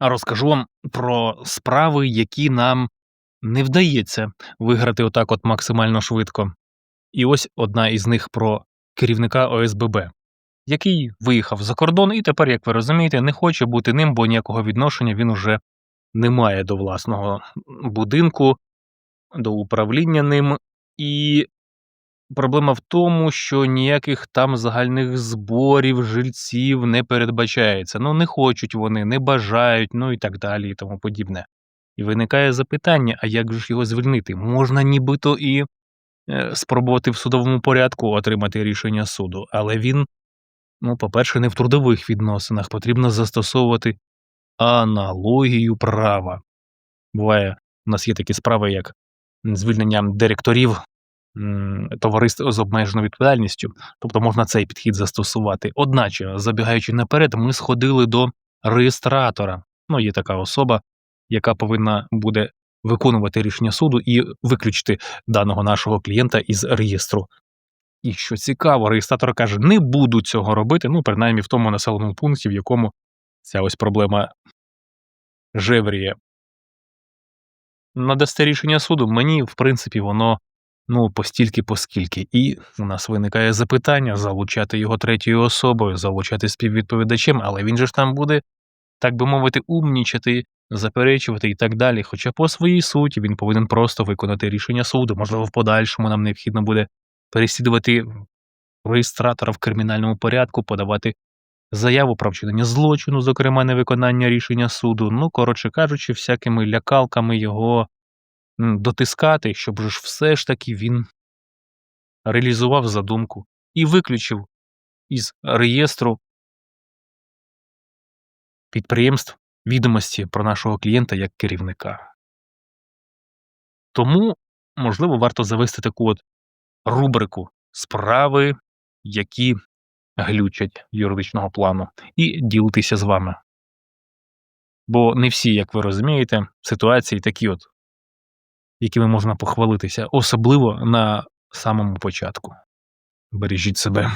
Розкажу вам про справи, які нам не вдається виграти отак от максимально швидко. І ось одна із них про керівника ОСББ, який виїхав за кордон і тепер, як ви розумієте, не хоче бути ним, бо ніякого відношення він уже не має до власного будинку, до управління ним. І проблема в тому, що ніяких там загальних зборів, жильців не передбачається. Ну, не хочуть вони, не бажають, ну і так далі, і тому подібне. І виникає запитання: а як ж його звільнити? Можна нібито і е, спробувати в судовому порядку отримати рішення суду, але він, ну, по-перше, не в трудових відносинах, потрібно застосовувати аналогію права. Буває, у нас є такі справи, як звільнення директорів товариств з обмеженою відповідальністю, тобто можна цей підхід застосувати. Одначе, забігаючи наперед, ми сходили до реєстратора. Ну, є така особа, яка повинна буде виконувати рішення суду і виключити даного нашого клієнта із реєстру. І що цікаво, реєстратор каже: не буду цього робити, ну, принаймні в тому населеному пункті, в якому ця ось проблема жевріє. Надасте рішення суду, мені, в принципі, воно ну, постільки поскільки. І у нас виникає запитання залучати його третьою особою, залучати співвідповідачем, але він же ж там буде, так би мовити, умнічати, заперечувати і так далі. Хоча по своїй суті він повинен просто виконати рішення суду. Можливо, в подальшому нам необхідно буде переслідувати реєстратора в кримінальному порядку, подавати заяву про вчинення злочину, зокрема невиконання рішення суду. Ну, коротше кажучи, всякими лякалками його дотискати, щоб ж все ж таки він реалізував задумку і виключив із реєстру підприємств відомості про нашого клієнта як керівника. Тому, можливо, варто завести таку от рубрику справи, які глючать юридичного плану, і ділитися з вами. Бо не всі, як ви розумієте, ситуації такі от, якими можна похвалитися, особливо на самому початку. Бережіть себе.